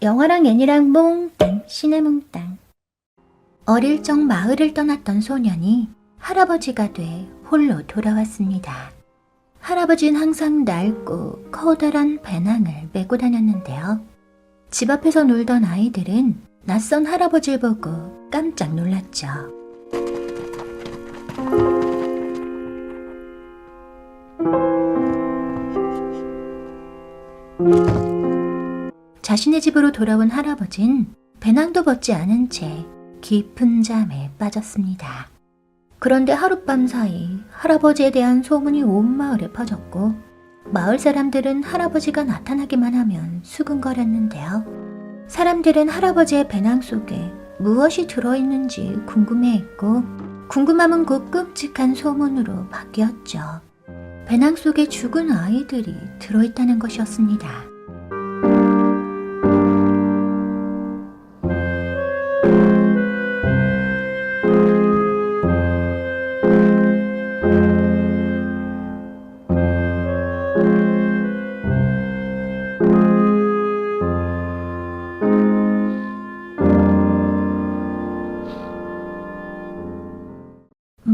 영화랑 애니랑 몽땅 시네몽땅 어릴 적 마을을 떠났던 소년이 할아버지가 돼 홀로 돌아왔습니다. 할아버지는 항상 낡고 커다란 배낭을 메고 다녔는데요. 집 앞에서 놀던 아이들은 낯선 할아버지를 보고 깜짝 놀랐죠. 자신의 집으로 돌아온 할아버진 배낭도 벗지 않은 채 깊은 잠에 빠졌습니다. 그런데 하룻밤 사이 할아버지에 대한 소문이 온 마을에 퍼졌고 마을 사람들은 할아버지가 나타나기만 하면 수근거렸는데요. 사람들은 할아버지의 배낭 속에 무엇이 들어있는지 궁금해했고 궁금함은 곧 끔찍한 소문으로 바뀌었죠. 배낭 속에 죽은 아이들이 들어있다는 것이었습니다.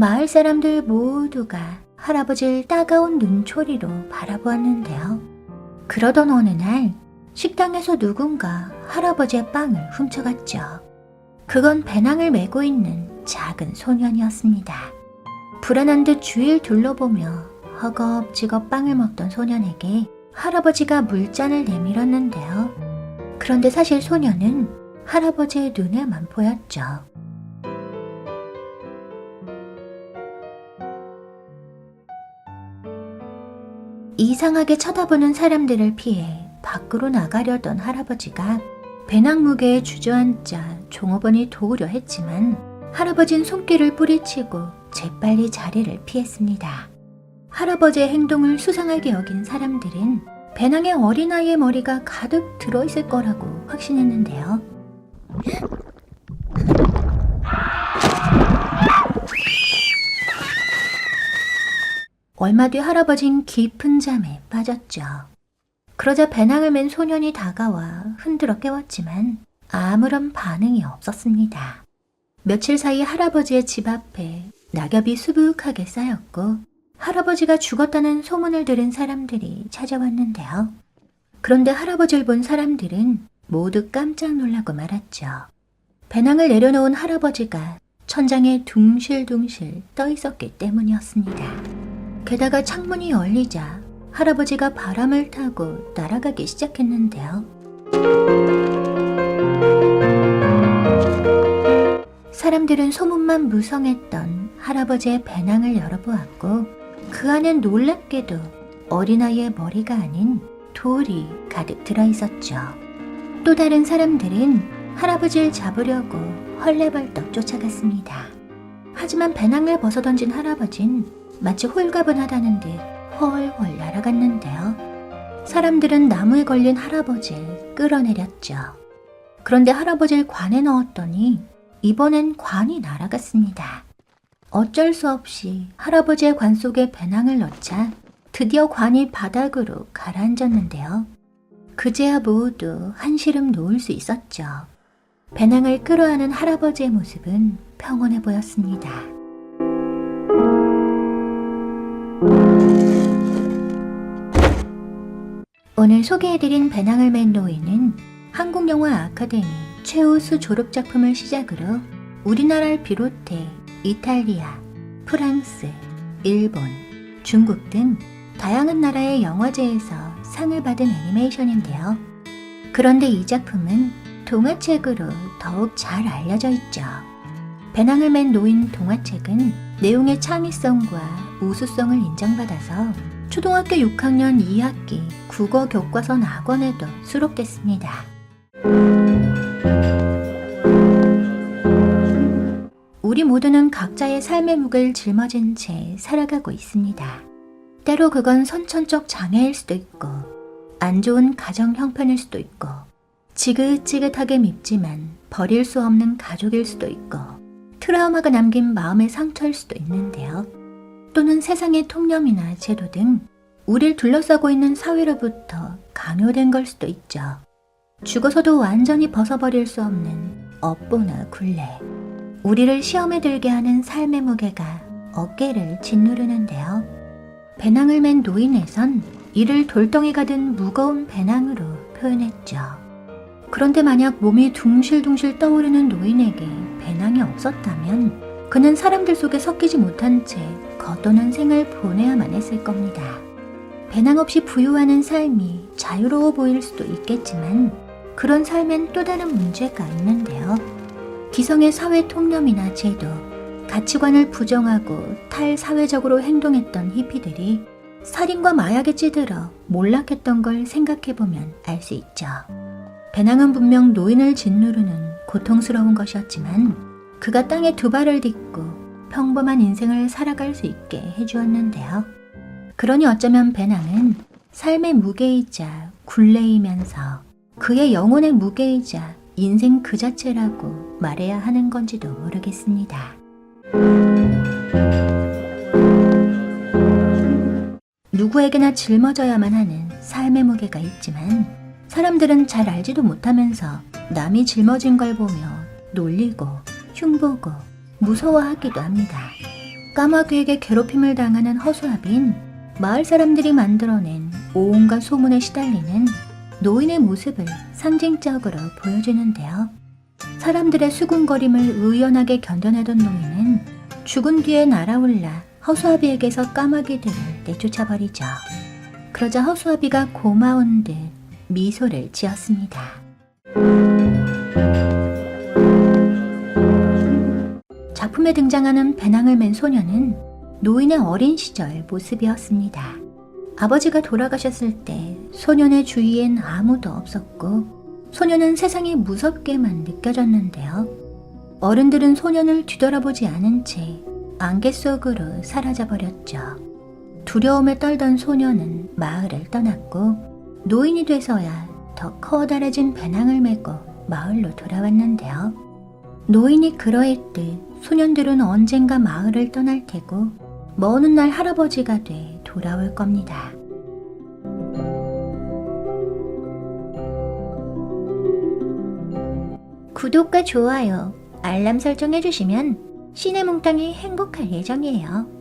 마을 사람들 모두가 할아버지를 따가운 눈초리로 바라보았는데요. 그러던 어느 날 식당에서 누군가 할아버지의 빵을 훔쳐갔죠. 그건 배낭을 메고 있는 작은 소년이었습니다. 불안한 듯 주위를 둘러보며 허겁지겁 빵을 먹던 소년에게 할아버지가 물잔을 내밀었는데요. 그런데 사실 소년은 할아버지의 눈에만 보였죠. 이상하게 쳐다보는 사람들을 피해 밖으로 나가려던 할아버지가 배낭 무게에 주저앉자 종업원이 도우려 했지만 할아버진 손길을 뿌리치고 재빨리 자리를 피했습니다. 할아버지의 행동을 수상하게 여긴 사람들은 배낭에 어린아이의 머리가 가득 들어있을 거라고 확신했는데요. 얼마 뒤 할아버진 깊은 잠에 빠졌죠. 그러자 배낭을 맨 소년이 다가와 흔들어 깨웠지만 아무런 반응이 없었습니다. 며칠 사이 할아버지의 집 앞에 낙엽이 수북하게 쌓였고 할아버지가 죽었다는 소문을 들은 사람들이 찾아왔는데요. 그런데 할아버지를 본 사람들은 모두 깜짝 놀라고 말았죠. 배낭을 내려놓은 할아버지가 천장에 둥실둥실 떠 있었기 때문이었습니다. 게다가 창문이 열리자 할아버지가 바람을 타고 날아가기 시작했는데요. 사람들은 소문만 무성했던 할아버지의 배낭을 열어보았고 그 안엔 놀랍게도 어린아이의 머리가 아닌 돌이 가득 들어있었죠. 또 다른 사람들은 할아버지를 잡으려고 헐레벌떡 쫓아갔습니다. 하지만 배낭을 벗어던진 할아버진 마치 홀가분하다는 듯 훨훨 날아갔는데요. 사람들은 나무에 걸린 할아버지를 끌어내렸죠. 그런데 할아버지를 관에 넣었더니 이번엔 관이 날아갔습니다. 어쩔 수 없이 할아버지의 관 속에 배낭을 넣자 드디어 관이 바닥으로 가라앉았는데요. 그제야 모두 한시름 놓을 수 있었죠. 배낭을 끌어안은 할아버지의 모습은 평온해 보였습니다. 오늘 소개해드린 배낭을 맨 노인은 한국영화 아카데미 최우수 졸업작품을 시작으로 우리나라를 비롯해 이탈리아, 프랑스, 일본, 중국 등 다양한 나라의 영화제에서 상을 받은 애니메이션인데요. 그런데 이 작품은 동화책으로 더욱 잘 알려져 있죠. 배낭을 맨 노인 동화책은 내용의 창의성과 우수성을 인정받아서 초등학교 6학년 2학기 국어 교과서 학원에도 수록됐습니다. 우리 모두는 각자의 삶의 묵을 짊어진 채 살아가고 있습니다. 때로 그건 선천적 장애일 수도 있고, 안 좋은 가정 형편일 수도 있고, 지긋지긋하게 밉지만 버릴 수 없는 가족일 수도 있고, 트라우마가 남긴 마음의 상처일 수도 있는데요. 또는 세상의 통념이나 제도 등 우리를 둘러싸고 있는 사회로부터 강요된 걸 수도 있죠. 죽어서도 완전히 벗어버릴 수 없는 업보나 굴레. 우리를 시험에 들게 하는 삶의 무게가 어깨를 짓누르는데요. 배낭을 맨 노인에선 이를 돌덩이가 든 무거운 배낭으로 표현했죠. 그런데 만약 몸이 둥실둥실 떠오르는 노인에게 배낭이 없었다면 그는 사람들 속에 섞이지 못한 채 겉도는 생을 보내야만 했을 겁니다. 배낭 없이 부유하는 삶이 자유로워 보일 수도 있겠지만 그런 삶엔 또 다른 문제가 있는데요. 기성의 사회 통념이나 제도, 가치관을 부정하고 탈사회적으로 행동했던 히피들이 살인과 마약에 찌들어 몰락했던 걸 생각해보면 알 수 있죠. 배낭은 분명 노인을 짓누르는 고통스러운 것이었지만 그가 땅에 두 발을 딛고 평범한 인생을 살아갈 수 있게 해주었는데요. 그러니 어쩌면 배낭은 삶의 무게이자 굴레이면서 그의 영혼의 무게이자 인생 그 자체라고 말해야 하는 건지도 모르겠습니다. 누구에게나 짊어져야만 하는 삶의 무게가 있지만 사람들은 잘 알지도 못하면서 남이 짊어진 걸 보며 놀리고 흉보고 무서워하기도 합니다. 까마귀에게 괴롭힘을 당하는 허수아비인 마을 사람들이 만들어낸 온갖 소문에 시달리는 노인의 모습을 상징적으로 보여주는데요. 사람들의 수군거림을 의연하게 견뎌내던 노인은 죽은 뒤에 날아올라 허수아비에게서 까마귀들을 내쫓아버리죠. 그러자 허수아비가 고마운 듯 미소를 지었습니다. 작품에 등장하는 배낭을 맨 소녀는 노인의 어린 시절 모습이었습니다. 아버지가 돌아가셨을 때 소년의 주위엔 아무도 없었고 소년은 세상이 무섭게만 느껴졌는데요. 어른들은 소년을 뒤돌아보지 않은 채 안개 속으로 사라져 버렸죠. 두려움에 떨던 소년은 마을을 떠났고 노인이 돼서야 더 커다래진 배낭을 메고 마을로 돌아왔는데요. 노인이 그러했듯 소년들은 언젠가 마을을 떠날 테고 먼 훗날 할아버지가 돼 돌아올 겁니다. 구독과 좋아요, 알람 설정해주시면 신의 몽땅이 행복할 예정이에요.